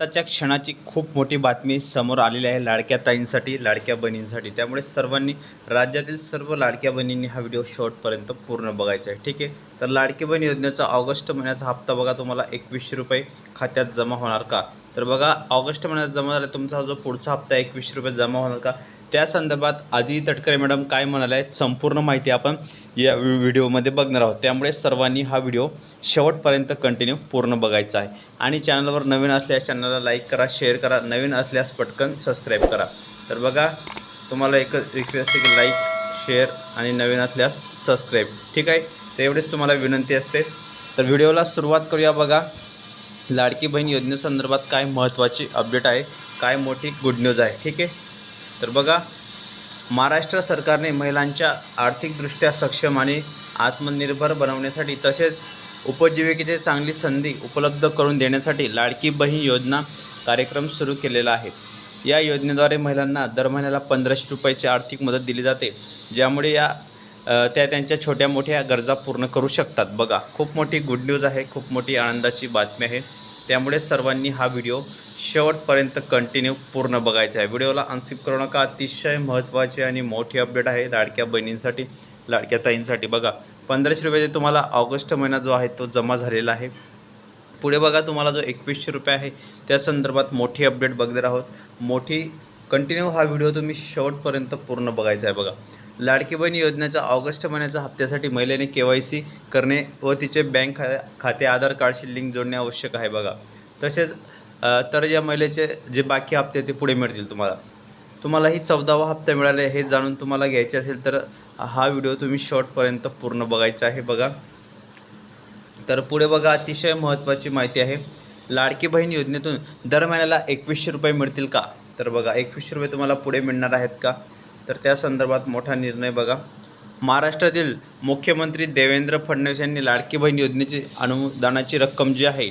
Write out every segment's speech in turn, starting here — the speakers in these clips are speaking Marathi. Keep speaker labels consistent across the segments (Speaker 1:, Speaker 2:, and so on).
Speaker 1: आताच्या क्षणाची खूप मोठी बातमी समोर आलेली आहे लाडक्या ताईंसाठी लाडक्या बहिणींसाठी. त्यामुळे सर्वांनी राज्यातील सर्व लाडक्या बहिणींनी हा व्हिडिओ शॉर्टपर्यंत पूर्ण बघायचा आहे. ठीक आहे? तर लाडकी बहीण योजनेचा ऑगस्ट महिन्याचा हप्ता बघा तुम्हाला एकवीसशे रुपये खात्यात जमा होणार का? तर बघा ऑगस्ट महिन्यात जमा झाला तुमचा जो पुढचा हप्ता एकवीसशे रुपये जमा होणार का? त्या संदर्भात आधी तटकरे मॅडम काय म्हणाले आहेत संपूर्ण माहिती आपण या व्हिडिओमध्ये बघणार आहोत. त्यामुळे सर्वांनी हा व्हिडिओ शेवटपर्यंत कंटिन्यू पूर्ण बघायचा आहे. आणि चॅनलवर नवीन असल्यास चॅनलला लाईक करा शेअर करा नवीन असल्यास पटकन सबस्क्राईब करा. तर बघा तुम्हाला एक रिक्वेस्ट आहे की लाईक शेअर आणि नवीन असल्यास सबस्क्राईब. ठीक आहे? तर एवढीच तुम्हाला विनंती असते. तर व्हिडिओला सुरुवात करूया बघा. लाडकी बहीण योजनेसंदर्भात काय महत्त्वाची अपडेट आहे काय मोठी गुड न्यूज आहे ठीक आहे? तर बघा महाराष्ट्र सरकारने महिलांच्या आर्थिकदृष्ट्या सक्षम आणि आत्मनिर्भर बनवण्यासाठी तसेच उपजीविकेची चांगली संधी उपलब्ध करून देण्यासाठी लाडकी बहीण योजना कार्यक्रम सुरू केलेला आहे. या योजनेद्वारे महिलांना दर महिन्याला पंधराशे रुपयाची आर्थिक मदत दिली जाते. ज्यामुळे या त्या त्यांच्या छोट्या मोठ्या गरजा पूर्ण करू शकतात. बघा खूप मोठी गुड न्यूज आहे खूप मोठी आनंदाची बातमी आहे. त्यामुळे सर्वांनी हा व्हिडिओ शेवटपर्यंत कंटिन्यू पूर्ण बघायचा आहे. व्हिडिओला अनसिप करू नका. अतिशय महत्त्वाची आणि मोठी अपडेट आहे लाडक्या बहिणींसाठी लाडक्या ताईंसाठी. बघा पंधराशे रुपयाचे तुम्हाला ऑगस्ट महिना जो आहे तो जमा झालेला आहे. पुढे बघा तुम्हाला जो एकवीसशे रुपये आहे त्या संदर्भात मोठी अपडेट बघणार आहोत. मोठी कंटिन्यू हा व्हिडिओ तुम्ही शेवटपर्यंत पूर्ण बघायचा आहे बघा. लाडकी बहीण योजनेच्या ऑगस्ट महिन्याच्या हप्त्यासाठी महिलेने के वाय सी करणे व तिचे बँक खा खाते आधार कार्डशी लिंक जोडणे आवश्यक आहे बघा. तसेच तर या महिलेचे जे बाकी हप्ते ते पुढे मिळतील तुम्हाला. तुम्हाला ही चौदावा हप्ता मिळाले हे जाणून तुम्हाला घ्यायचे असेल तर हा व्हिडिओ तुम्ही शॉर्टपर्यंत पूर्ण बघायचा आहे बघा. तर पुढे बघा अतिशय महत्त्वाची माहिती आहे. लाडकी बहीण योजनेतून दर महिन्याला एकवीसशे रुपये मिळतील का? तर बघा एकवीसशे रुपये तुम्हाला पुढे मिळणार आहेत का? तर त्या संदर्भात मोठा निर्णय बघा. महाराष्ट्रातील मुख्यमंत्री देवेंद्र फडणवीस यांनी लाडकी बहीण योजनेची अनुदानाची रक्कम जी आहे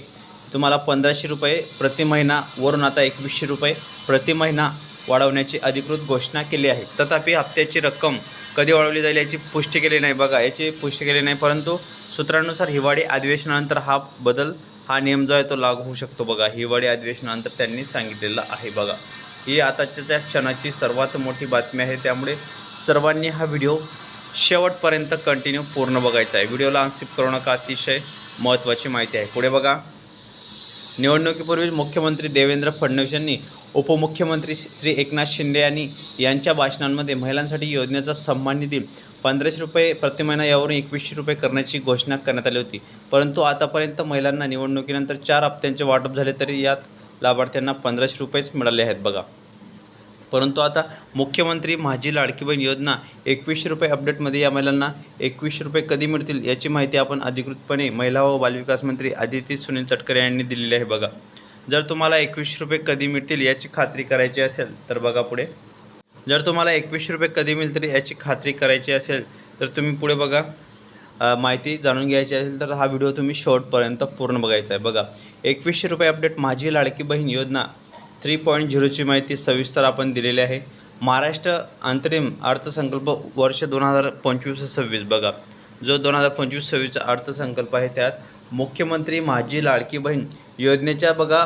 Speaker 1: तुम्हाला पंधराशे रुपये प्रति महिना वरून आता एकवीसशे रुपये प्रति महिना वाढवण्याची अधिकृत घोषणा केली आहे. तथापि हप्त्याची रक्कम कधी वाढवली जाईल याची पुष्टी केली नाही बघा. याची पुष्टी केली नाही परंतु सूत्रांनुसार हिवाळी अधिवेशनानंतर हा बदल हा नियम जो आहे तो लागू होऊ शकतो बघा. हिवाळी अधिवेशनानंतर त्यांनी सांगितलेला आहे बघा. ही आताच्या त्या क्षणाची सर्वात मोठी बातमी आहे. त्यामुळे सर्वांनी हा व्हिडिओ शेवटपर्यंत कंटिन्यू पूर्ण बघायचा आहे. व्हिडिओला अनसिप करू नका अतिशय महत्त्वाची माहिती आहे. पुढे बघा. निवडणुकीपूर्वी मुख्यमंत्री देवेंद्र फडणवीस यांनी उपमुख्यमंत्री श्री एकनाथ शिंदे यांनी यांच्या भाषणांमध्ये महिलांसाठी योजनेचा सन्मान निधी पंधराशे रुपये प्रति महिना यावरून एकवीसशे रुपये करण्याची घोषणा करण्यात आली होती. परंतु आतापर्यंत महिलांना निवडणुकीनंतर चार हप्त्यांचे वाटप झाले तरी यात लाभार्थ्यांना पंधराशे रुपयेच मिळाले आहेत बघा. परंतु आता मुख्यमंत्री माझी लाडकी बहीण योजना एकवीसशे रुपये अपडेटमध्ये या महिलांना एकवीसशे रुपये कधी मिळतील याची माहिती आपण अधिकृतपणे महिला व बालविकास मंत्री आदिती सुनील तटकरे यांनी दिलेली आहे बघा. जर तुम्हाला एकवीसशे रुपये कधी मिळतील याची खात्री करायची असेल तर बघा पुढे. जर तुम्हाला एकवीसशे रुपये कधी मिळतील याची खात्री करायची असेल तर तुम्ही पुढे बघा. माहिती जाणून घ्यायची असेल तर हा व्हिडिओ तुम्ही शेवटपर्यंत पूर्ण बघायचा आहे. बघा एकवीसशे रुपये अपडेट माझी लाडकी बहीण योजना थ्री पॉईंट झिरोची माहिती सविस्तर आपण दिलेली आहे. महाराष्ट्र अंतरिम अर्थसंकल्प वर्ष दोन हजार पंचवीस सव्वीस बघा. जो दोन हजार पंचवीस सव्वीसचा अर्थसंकल्प आहे त्यात मुख्यमंत्री माझी लाडकी बहीण योजनेच्या बघा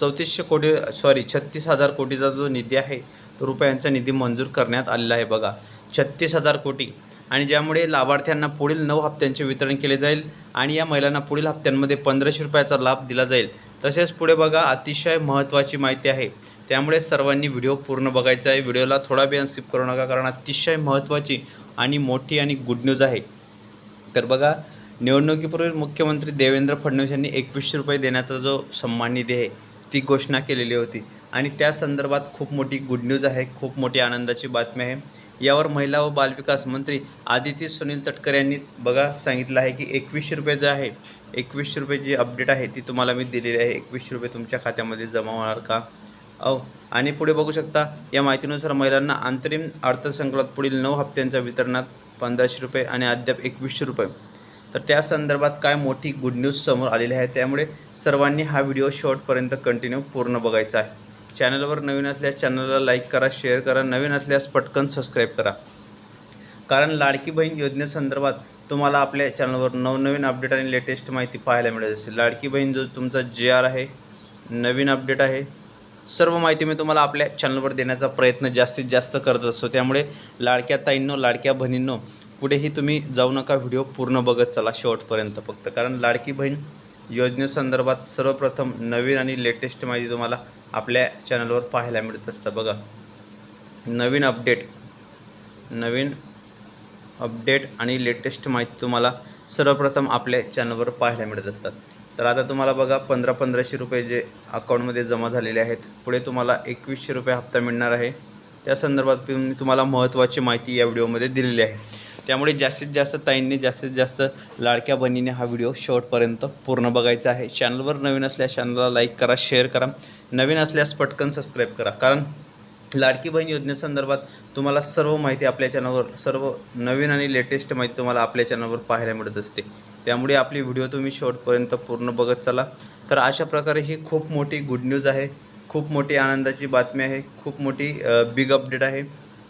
Speaker 1: चौतीसशे कोटी सॉरी छत्तीस हजार कोटीचा जो निधी आहे तो रुपयांचा निधी मंजूर करण्यात आलेला आहे बघा. छत्तीस हजार कोटी. आणि ज्यामुळे लाभार्थ्यांना पुढील नऊ हप्त्यांचे वितरण केले जाईल आणि या महिलांना पुढील हप्त्यांमध्ये पंधराशे रुपयाचा लाभ दिला जाईल. तसेच पुढे बघा अतिशय महत्त्वाची माहिती आहे. त्यामुळे सर्वांनी व्हिडिओ पूर्ण बघायचा आहे. व्हिडिओला थोडा वेळ स्किप करू नका कारण अतिशय महत्त्वाची आणि मोठी आणि गुड न्यूज आहे. तर बघा निवडणुकीपूर्वी मुख्यमंत्री देवेंद्र फडणवीस यांनी एकवीसशे रुपये देण्याचा जो सन्मान निधी आहे ती घोषणा केलेली होती. आणि त्या संदर्भात खूप मोठी गुड न्यूज आहे खूप मोठी आनंदाची बातमी आहे. यावर महिला व बालविकास मंत्री आदिती सुनील तटकर यांनी बघा सांगितलं आहे की एकवीसशे रुपये जे आहे एकवीसशे रुपये जी अपडेट आहे ती तुम्हाला मी दिलेली आहे. एकवीसशे रुपये तुमच्या खात्यामध्ये जमा होणार का? अहो आणि पुढे बघू शकता या माहितीनुसार महिलांना अंतरिम अर्थसंकल्पात पुढील नऊ हप्त्यांच्या वितरणात पंधराशे रुपये आणि अद्याप एकवीसशे रुपये. तर त्या संदर्भात काय मोठी गुड न्यूज समोर आलेली आहे त्यामुळे सर्वांनी हा व्हिडिओ शॉर्टपर्यंत कंटिन्यू पूर्ण बघायचा आहे. चॅनलवर नवीन असल्यास चॅनलला लाईक करा शेअर करा नवीन असल्यास पटकन सबस्क्राईब करा. कारण लाडकी बहीण योजनेसंदर्भात तुम्हाला आपल्या चॅनलवर नवनवीन अपडेट आणि लेटेस्ट माहिती पाहायला मिळत असेल. लाडकी बहीण जो तुमचा जे आर आहे नवीन अपडेट आहे सर्व माहिती मी तुम्हाला आपल्या चॅनलवर देण्याचा प्रयत्न जास्तीत जास्त करत असतो. त्यामुळे लाडक्या ताईंनो लाडक्या बहिणींनो पुढेही तुम्ही जाऊ नका व्हिडिओ पूर्ण बघत चला शेवटपर्यंत फक्त. कारण लाडकी बहीण योजनेसंदर्भात सर्वप्रथम नवीन आणि लेटेस्ट माहिती तुम्हाला आपल्या चॅनलवर पाहायला मिळत असतं. बघा नवीन अपडेट नवीन अपडेट आणि लेटेस्ट माहिती तुम्हाला सर्वप्रथम आपल्या चॅनलवर पाहायला मिळत असतात. तर आता तुम्हाला बघा पंधरा पंधराशे रुपये जे अकाउंटमध्ये जमा झालेले आहेत पुढे तुम्हाला एकवीसशे रुपये हप्ता मिळणार आहे. त्या संदर्भात मी तुम्हाला महत्त्वाची माहिती या व्हिडिओमध्ये दिलेली आहे. त्यामुळे जास्तीत जास्त ताईंनी जास्तीत जास्त लाडक्या बहिणीने हा व्हिडिओ शेवटपर्यंत पूर्ण बघायचा आहे. चॅनलवर नवीन असल्यास चॅनलला लाईक करा शेअर करा. नवीन असल्यास पटकन सबस्क्राईब करा. कारण लाडकी बहीण योजनेसंदर्भात तुम्हाला सर्व माहिती आपल्या चॅनलवर सर्व नवीन आणि लेटेस्ट माहिती तुम्हाला आपल्या चॅनलवर पाहायला मिळत असते. त्यामुळे आपली व्हिडिओ तुम्ही शेवटपर्यंत पूर्ण बघत चला. तर अशा प्रकारे ही खूप मोठी गुड न्यूज आहे. खूप मोठी आनंदाची बातमी आहे. खूप मोठी बिग अपडेट आहे.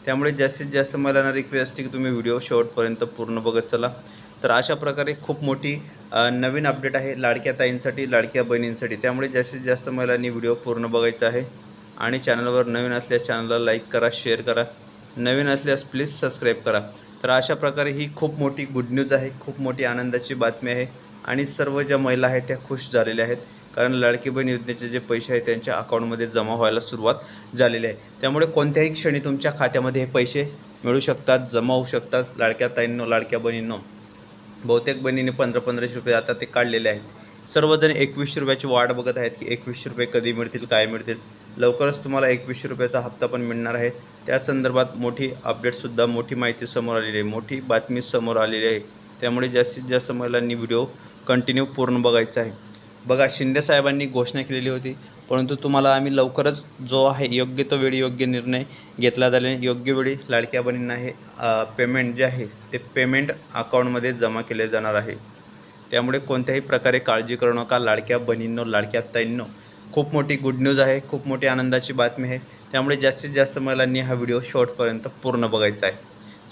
Speaker 1: त्यामुळे जास्तीत जास्त मला ना रिक्वेस्ट असते की तुम्ही व्हिडिओ शेवटपर्यंत पूर्ण बघत चला. तर अशा प्रकारे खूप मोठी नवीन अपडेट आहे लाडक्या ताईंसाठी लाडक्या बहिणींसाठी. त्यामुळे जास्तीत जास्त महिलांनी व्हिडिओ पूर्ण बघायचा आहे. आणि चॅनलवर नवीन असल्यास चॅनलला लाईक करा शेअर करा. नवीन असल्यास प्लीज सबस्क्राईब करा. तर अशा प्रकारे ही खूप मोठी गुड न्यूज आहे खूप मोठी आनंदाची बातमी आहे. आणि सर्व ज्या महिला आहेत त्या खुश झालेल्या आहेत. कारण लाडकी बहीण योजनेचे जे पैसे आहेत त्यांच्या अकाउंटमध्ये जमा व्हायला सुरुवात झालेली आहे. त्यामुळे कोणत्याही क्षणी तुमच्या खात्यामध्ये हे पैसे मिळू शकतात जमा होऊ शकतात. लाडक्या ताईंनो लाडक्या बहिणींनो बहुतेक बहिणींनी पंधरा पंधराशे रुपये आता ते काढलेले आहेत. सर्वजण एकवीसशे रुपयाची वाट बघत आहेत की एकवीसशे रुपये कधी मिळतील काय मिळतील. लवकरच तुम्हाला एकवीसशे रुपयाचा हप्ता पण मिळणार आहे. त्या संदर्भात मोठी अपडेटसुद्धा मोठी माहिती समोर आलेली आहे. मोठी बातमी समोर आलेली आहे. त्यामुळे जास्तीत जास्त महिलांनी व्हिडिओ कंटिन्यू पूर्ण बघायचा आहे. बघा शिंदे साहेबांनी घोषणा केलेली होती. परंतु तुम्हाला आम्ही लवकरच जो आहे योग्य तो वेळी योग्य निर्णय घेतला झाले योग्य वेळी लाडक्या बहिणींना हे पेमेंट जे आहे ते पेमेंट अकाउंटमध्ये जमा केले जाणार आहे. त्यामुळे कोणत्याही प्रकारे काळजी करू नका. लाडक्या बहिणींनो लाडक्या ताईंनो खूप मोठी गुड न्यूज आहे. खूप मोठी आनंदाची बातमी आहे. त्यामुळे जास्तीत जास्त महिलांनी हा व्हिडिओ शॉर्टपर्यंत पूर्ण बघायचा आहे.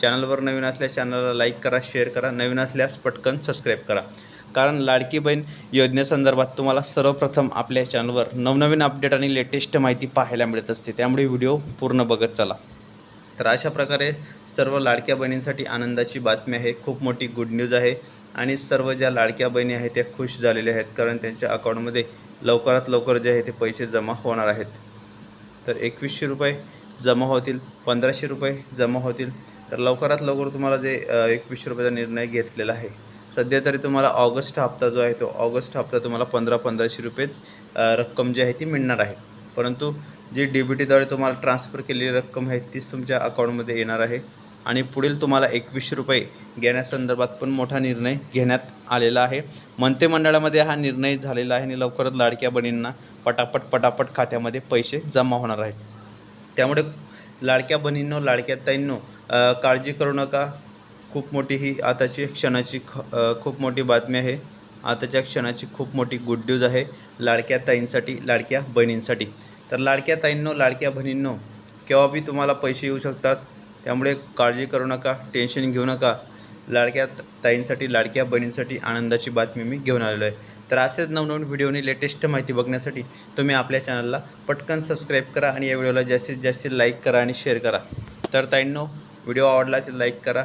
Speaker 1: चॅनलवर नवीन असल्या चॅनलला लाईक करा शेअर करा. नवीन असल्यास पटकन सबस्क्राईब करा. कारण लाडकी बहीण योजनेसंदर्भात तुम्हाला सर्वप्रथम आपल्या चॅनलवर नवनवीन अपडेट आणि लेटेस्ट माहिती पाहायला मिळत असते. त्यामुळे व्हिडिओ पूर्ण बघत चला. तर अशा प्रकारे सर्व लाडक्या बहिणींसाठी आनंदाची बातमी आहे. खूप मोठी गुड न्यूज आहे. आणि सर्व ज्या लाडक्या बहिणी आहेत त्या खुश झालेल्या आहेत. कारण त्यांच्या अकाउंटमध्ये लवकरात लवकर जे आहे ते पैसे जमा होणार आहेत. तर एकवीसशे रुपये जमा होतील पंधराशे रुपये जमा होतील. तर लवकरात लवकर तुम्हाला जे एकवीसशे रुपयाचा निर्णय घेतलेला आहे. सध्या तरी तुम्हाला ऑगस्ट हप्ता जो आहे तो ऑगस्ट हप्ता तुम्हाला पंधरा पंधराशे रुपयेच रक्कम जी आहे ती मिळणार आहे. परंतु जी डी बी टीद्वारे तुम्हाला ट्रान्सफर केलेली रक्कम आहे तीच तुमच्या अकाउंटमध्ये येणार आहे. आणि पुढील तुम्हाला एकवीसशे रुपये घेण्यासंदर्भात पण मोठा निर्णय घेण्यात आलेला आहे. मंत्रिमंडळामध्ये हा निर्णय झालेला आहे आणि लवकरच लाडक्या बहिणींना पटापट पटापट खात्यामध्ये पैसे जमा होणार आहेत. त्यामुळे लाडक्या बहिणींनो लाडक्या ताईंनो काळजी करू नका. खूप मोठी ही आताची क्षणाची ख खूप मोठी बातमी आहे. आताच्या क्षणाची खूप मोठी गुड न्यूज आहे लाडक्या ताईंसाठी लाडक्या बहिणींसाठी. तर लाडक्या ताईंनो लाडक्या बहिणींनो केव्हाबी तुम्हाला पैसे येऊ शकतात त्यामुळे काळजी करू नका टेन्शन घेऊ नका. लाडक्या ताईंसाठी लाडक्या बहिणींसाठी आनंदाची बातमी मी घेऊन आलेलो आहे. तर असेच नवनवीन व्हिडिओनी लेटेस्ट माहिती बघण्यासाठी तुम्ही आपल्या चॅनलला पटकन सबस्क्राईब करा आणि या व्हिडिओला जास्तीत जास्त लाईक करा आणि शेअर करा. तर ताईंनो व्हिडिओ आवडला असेल लाईक करा.